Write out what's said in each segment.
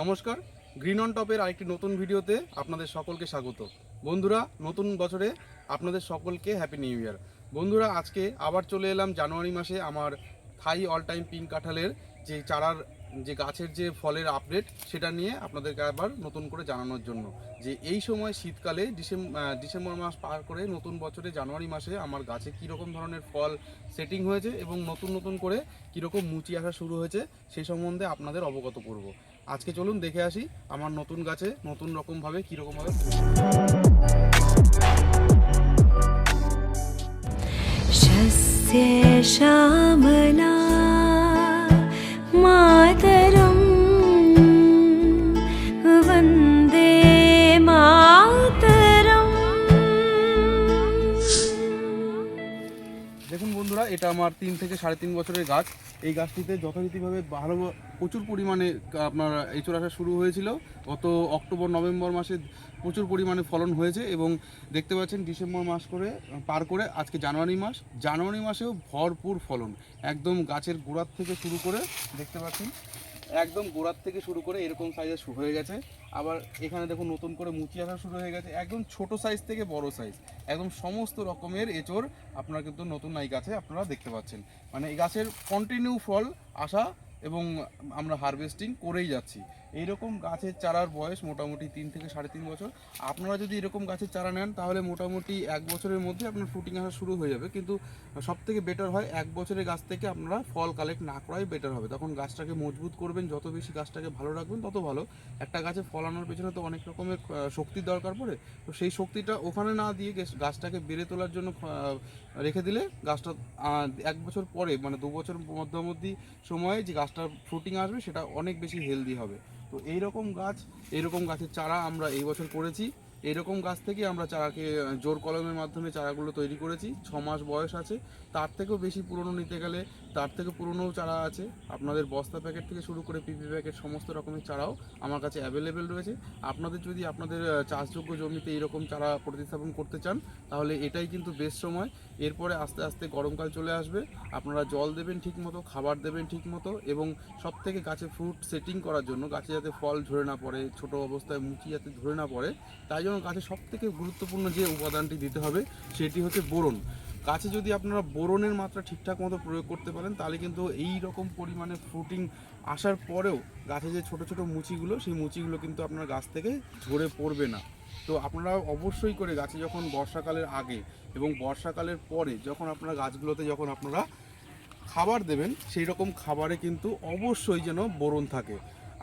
নমস্কার green on টপের আরেকটি নতুন ভিডিওতে আপনাদের সকলকে স্বাগত। বন্ধুরা, নতুন বছরে আপনাদের সকলকে হ্যাপি নিউ ইয়ার বন্ধুরা, আজকে আবার চলে এলাম জানুয়ারি মাসে আমার থাই অল টাইম পিঙ্ক কাঁঠালের যে চারার, যে গাছের যে ফলের আপডেট সেটা নিয়ে আপনাদেরকে আবার নতুন করে জানানোর জন্য। যে এই সময় শীতকালে ডিসেম্বর ডিসেম্বর মাস পার করে নতুন বছরে জানুয়ারি মাসে আমার গাছে কীরকম ধরনের ফল সেটিং হয়েছে এবং নতুন নতুন করে কীরকম মুচি আসা শুরু হয়েছে সেই সম্বন্ধে আপনাদের অবগত করব। আজকে চলুন দেখে আসি আমার নতুন গাছে নতুন রকমভাবে কীরকমভাবে শাস্তি এটা আমার তিন থেকে সাড়ে তিন বছরের গাছ। এই গাছটিতে যথারীতিভাবে ভালো প্রচুর পরিমাণে, আপনার এঁচড় আসা শুরু হয়েছিল। গত অক্টোবর, নভেম্বর মাসে প্রচুর পরিমাণে ফলন হয়েছে এবং দেখতে পাচ্ছেন ডিসেম্বর মাস করে, পার করে, আজকে জানুয়ারি মাস। জানুয়ারি মাসেও ভরপুর ফলন। একদম গাছের গোড়ার থেকে শুরু করে, দেখতে পাচ্ছেন। একদম গোড়ার থেকে শুরু করে এরকম সাইজের শুরু হয়ে গেছে। আবার এখানে দেখুন নতুন করে মুচি আসা শুরু হয়ে গেছে। একদম ছোট সাইজ থেকে বড় সাইজ একদম সমস্ত রকমের এচোর আপনারা কিন্তু নতুন এই গাছে আপনারা দেখতে পাচ্ছেন। মানে এই গাছের কন্টিনিউ ফল আসা এবং আমরা হারভেস্টিং করেই যাচ্ছি। এইরকম গাছের চারার বয়স মোটামুটি তিন থেকে সাড়ে তিন বছর। আপনারা যদি এরকম গাছের চারা নেন, তাহলে মোটামুটি এক বছরের মধ্যে আপনার ফ্রুটিং আসা শুরু হয়ে যাবে। কিন্তু সব থেকে বেটার হয়, এক বছরের গাছ থেকে আপনারা ফল কালেক্ট না করাই বেটার হবে। তখন গাছটাকে মজবুত করবেন, যত বেশি গাছটাকে ভালো রাখবেন, তত ভালো। একটা গাছে ফল আনার পেছনে তো অনেক রকমের শক্তির দরকার পড়ে। তো সেই শক্তিটা ওখানে না দিয়ে গেছ- গাছটাকে বেড়ে তোলার জন্য রেখে দিলে গাছটা এক বছর পরে মানে দু বছর মধ্যমধ্যি সময়ে যে গাছটার ফ্রুটিং আসবে, সেটা অনেক বেশি হেলদি হবে। তো এইরকম গাছ, এইরকম গাছের চারা আমরা এই বছর করেছি। এরকম গাছ থেকে আমরা চারাকে জোর কলমের মাধ্যমে চারাগুলো তৈরি করেছি। ছ মাস বয়স আছে। তার থেকেও বেশি পুরনো নিতে গেলে তার থেকে পুরনো চারা আছে। আপনাদের বস্তা প্যাকেট থেকে শুরু করে পিপি প্যাকেট, সমস্ত রকমের চারাও আমার কাছে অ্যাভেলেবেল রয়েছে। আপনাদের যদি আপনাদের চাষযোগ্য জমিতে এইরকম চারা প্রতিস্থাপন করতে চান, তাহলে এটাই কিন্তু বেশ সময়। এরপরে আস্তে আস্তে গরমকাল চলে আসবে। আপনারা জল দেবেন ঠিক মতো খাবার দেবেন ঠিক মতো এবং সব থেকে গাছে ফ্রুট সেটিং করার জন্য গাছে যাতে ফল ঝরে না পড়ে, ছোট অবস্থায় মুচি যাতে ধরে না পড়ে, তাই জন্য গাছে সব থেকে গুরুত্বপূর্ণ যে উপাদানটি দিতে হবে, সেটি হচ্ছে বোরন। গাছে যদি আপনারা বোরনের মাত্রা ঠিকঠাক মতো প্রয়োগ করতে পারেন, তাহলে কিন্তু এই রকম পরিমাণে ফ্রুটিং আসার পরেও গাছে যে ছোট ছোট মুচিগুলো, সেই মুচিগুলো কিন্তু আপনার গাছ থেকে ঝরে পড়বে না। তো আপনারা অবশ্যই করে গাছে যখন বর্ষাকালের আগে এবং বর্ষাকালের পরে যখন আপনারা গাছগুলোতে যখন আপনারা খাবার দেবেন, সেই রকম খাবারে কিন্তু অবশ্যই যেন বোরন থাকে।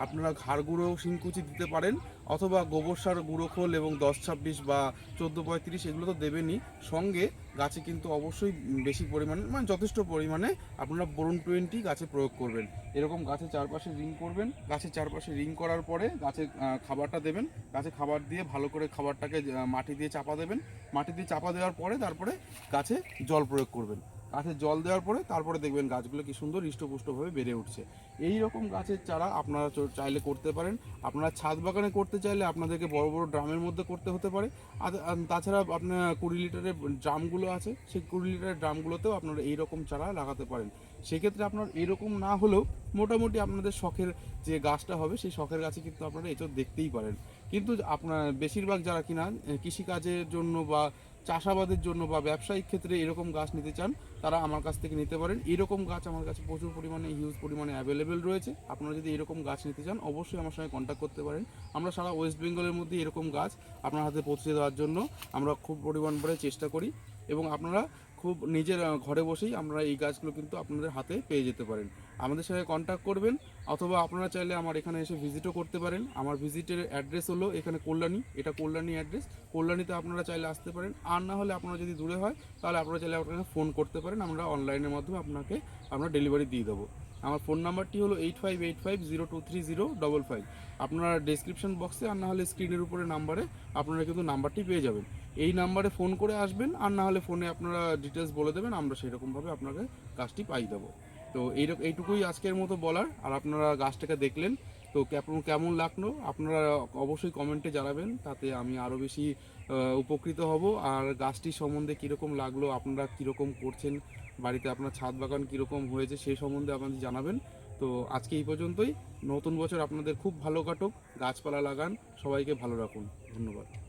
আপনারা ঘাড় গুঁড়ো শিংকুচি দিতে পারেন, অথবা গোবর সার, গুঁড়ো খোল এবং দশ ছাব্বিশ বা চোদ্দ পঁয়ত্রিশ এগুলো তো দেবেনই। সঙ্গে গাছে কিন্তু অবশ্যই বেশি পরিমাণে মানে যথেষ্ট পরিমাণে আপনারা বোরন টোয়েন্টি গাছে প্রয়োগ করবেন। এরকম গাছের চারপাশে রিং করবেন গাছের চারপাশে রিং করার পরে গাছে খাবারটা দেবেন। গাছে খাবার দিয়ে ভালো করে খাবারটাকে মাটি দিয়ে চাপা দেবেন। মাটি দিয়ে চাপা দেওয়ার পরে তারপরে গাছে জল প্রয়োগ করবেন। গাছে জল দেওয়ার পরে তারপরে দেখবেন গাছগুলো কি সুন্দর হৃষ্টপুষ্টভাবে বেড়ে উঠছে। এই রকম গাছের চারা আপনারা চাইলে করতে পারেন। আপনারা ছাদ বাগানে করতে চাইলে আপনাদেরকে বড় বড় ড্রামের মধ্যে করতে হতে পারে। আর তাছাড়া আপনার কুড়ি লিটারের ড্রামগুলো আছে। সেই কুড়ি লিটারের ড্রামগুলোতেও আপনারা এই রকম চারা লাগাতে পারেন। সেক্ষেত্রে আপনার এরকম না হলেও মোটামুটি আপনাদের শখের যে গাছটা হবে, সেই শখের গাছে কিন্তু আপনারা এঁচড় দেখতেই পারেন। কিন্তু আপনার বেশিরভাগ যারা কিনা কৃষিকাজের জন্য বা চাষাবাদের জন্য বা ব্যবসায়িক ক্ষেত্রে এরকম গাছ নিতে চান, তারা আমার কাছ থেকে নিতে পারেন। এরকম গাছ আমার কাছে প্রচুর পরিমাণে হিউজ পরিমাণে অ্যাভেলেবেল রয়েছে। আপনারা যদি এরকম গাছ নিতে চান, অবশ্যই আমার সঙ্গে কন্ট্যাক্ট করতে পারেন। আমরা সারা ওয়েস্ট বেঙ্গলের মধ্যে এরকম গাছ আপনার হাতে পৌঁছে দেওয়ার জন্য আমরা খুব পরিমাণ করে চেষ্টা করি। এবং আপনারা খুব নিজের ঘরে বসেই আমরা এই গাছগুলো কিন্তু আপনাদের হাতে পেয়ে যেতে পারেন। আমাদের সাথে কন্ট্যাক্ট করবেন, অথবা আপনারা চাইলে আমার এখানে এসে ভিজিটও করতে পারেন। আমার ভিজিটের অ্যাড্রেস হলো এখানে কল্যাণী, এটা কল্যাণী অ্যাড্রেস কল্যাণীতে আপনারা চাইলে আসতে পারেন। আর না হলে আপনারা যদি দূরে হয়, তাহলে আপনারা চাইলে আপনাকে ফোন করতে পারেন। আমরা অনলাইনের মাধ্যমে আপনাকে আমরা ডেলিভারি দিয়ে দেবো। আমার ফোন নাম্বারটি হলো eight five eight five zero two three zero double five আপনারা ডেসক্রিপশন বক্সে আর না হলে স্ক্রিনের উপরে নাম্বারে আপনারা কিন্তু নাম্বারটি পেয়ে যাবেন। এই নাম্বারে ফোন করে আসবেন, আর না হলে ফোনে আপনারা ডিটেলস বলে দেবেন, আমরা সেরকমভাবে আপনাকে কাজটি পাই দেবো। তো এইরকম এইটুকুই আজকের মতো বলার, আর আপনারা গাছটাকে দেখলেন, তো কেমন লাগল আপনারা অবশ্যই কমেন্টে জানাবেন, তাতে আমি আরও বেশি উপকৃত হব। আর গাছটি সম্বন্ধে কীরকম লাগল, আপনারা কীরকম করছেন বাড়িতে আপনার ছাদ বাগান কীরকম হয়েছে সেই সম্বন্ধে আপনাদের জানাবেন। তো আজকে এই পর্যন্তই। নতুন বছর আপনাদের খুব ভালো কাটুক। গাছপালা লাগান। সবাইকে ভালো রাখুন। ধন্যবাদ।